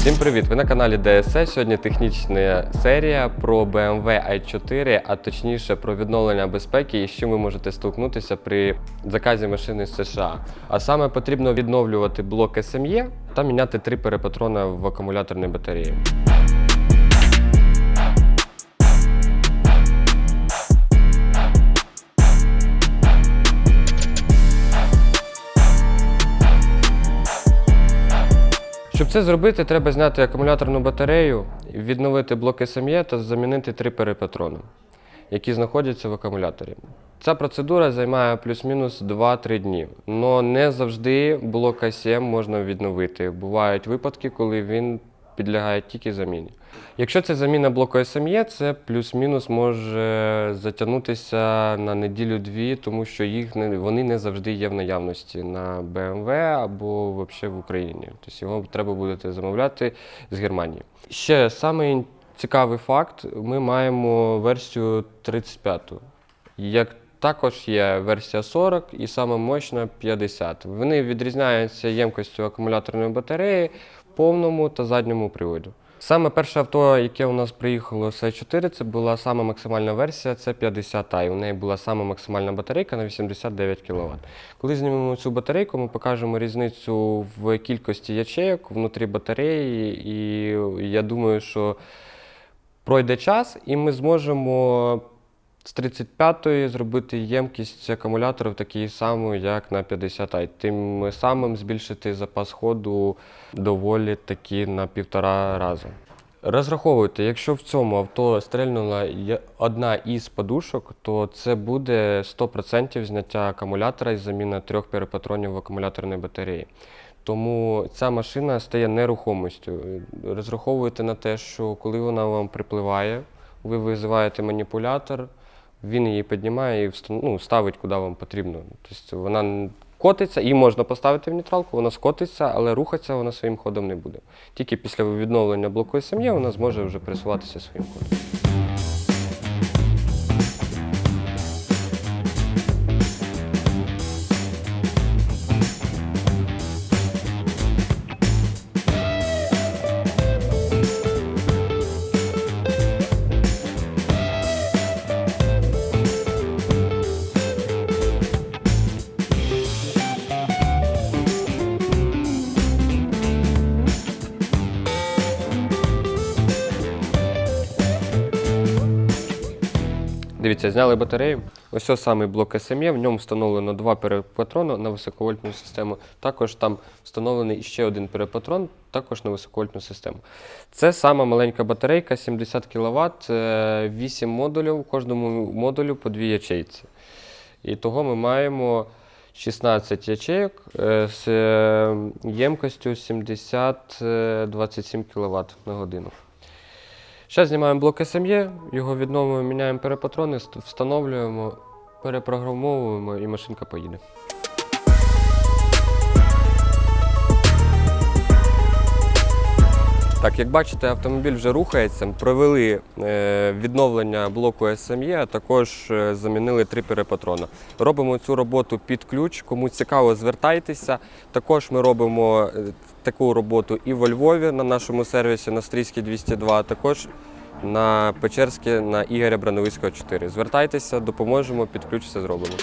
Всім привіт! Ви на каналі DSE. Сьогодні технічна серія про BMW i4, а точніше про відновлення безпеки і чим ви можете столкнутися при заказі машини з США. А саме потрібно відновлювати блок SME та міняти три перепатрони в акумуляторній батареї. Щоб це зробити, треба зняти акумуляторну батарею, відновити блоки SME та замінити три перепатрони, які знаходяться в акумуляторі. Ця процедура займає плюс-мінус 2-3 дні. але не завжди блок АСІМ можна відновити. Бувають випадки, коли він підлягає тільки заміні. Якщо це заміна блоку SME, це плюс-мінус може затягнутися на неділю-дві, тому що їх не, вони не завжди є в наявності на BMW або взагалі в Україні. Тобто його треба буде замовляти з Германії. Ще самий цікавий факт: ми маємо версію 35. Як також є версія 40 і саме мощна 50. Вони відрізняються ємкостю акумуляторної батареї, повному та задньому приводу. Саме перше авто, яке у нас приїхало з i4, це була сама максимальна версія, це 50 i У неї була сама максимальна батарейка на 89 кВт. Коли знімемо цю батарейку, ми покажемо різницю в кількості ячеїк внутрі батареї, і я думаю, що пройде час, і ми зможемо з 35-ї зробити ємкість акумуляторів такий самий, як на 50 i Тим самим збільшити запас ходу доволі таки на півтора рази. Розраховуйте, якщо в цьому авто стрельнула одна із подушок, то це буде 100% зняття акумулятора і заміна трьох перепатронів в акумуляторній батареї. Тому ця машина стає нерухомістю. Розраховуйте на те, що коли вона вам припливає, ви визиваєте маніпулятор, він її піднімає і ну, ставить куди вам потрібно. Тобто вона котиться, її можна поставити в нейтралку, вона скотиться, але рухатися вона своїм ходом не буде. Тільки після відновлення блоку сім'ї вона зможе вже пересуватися своїм ходом. Дивіться, зняли батарею. Ось ось самий блок SME, в ньому встановлено два перепатрони на високовольтну систему. Також там встановлений ще один перепатрон, також на високовольтну систему. Це сама маленька батарейка, 70 кВт, 8 модулів, у кожному модулю по дві ячейці. І того ми маємо 16 ячейок е, з ємкостю 70-27 кВт на годину. Зараз знімаємо блок SME, його відновлюємо, міняємо перепатрони, ст- встановлюємо, перепрограмовуємо і машинка поїде. Так, як бачите, автомобіль вже рухається. Провели е, відновлення блоку SME, а також е, замінили три перепатрона. Робимо цю роботу під ключ. Кому цікаво, звертайтеся. Також ми робимо е, таку роботу і во Львові на нашому сервісі на Стрійській 202, а також на Печерській на Ігоря Брановицького 4. Звертайтеся, допоможемо, під ключ все зробимо.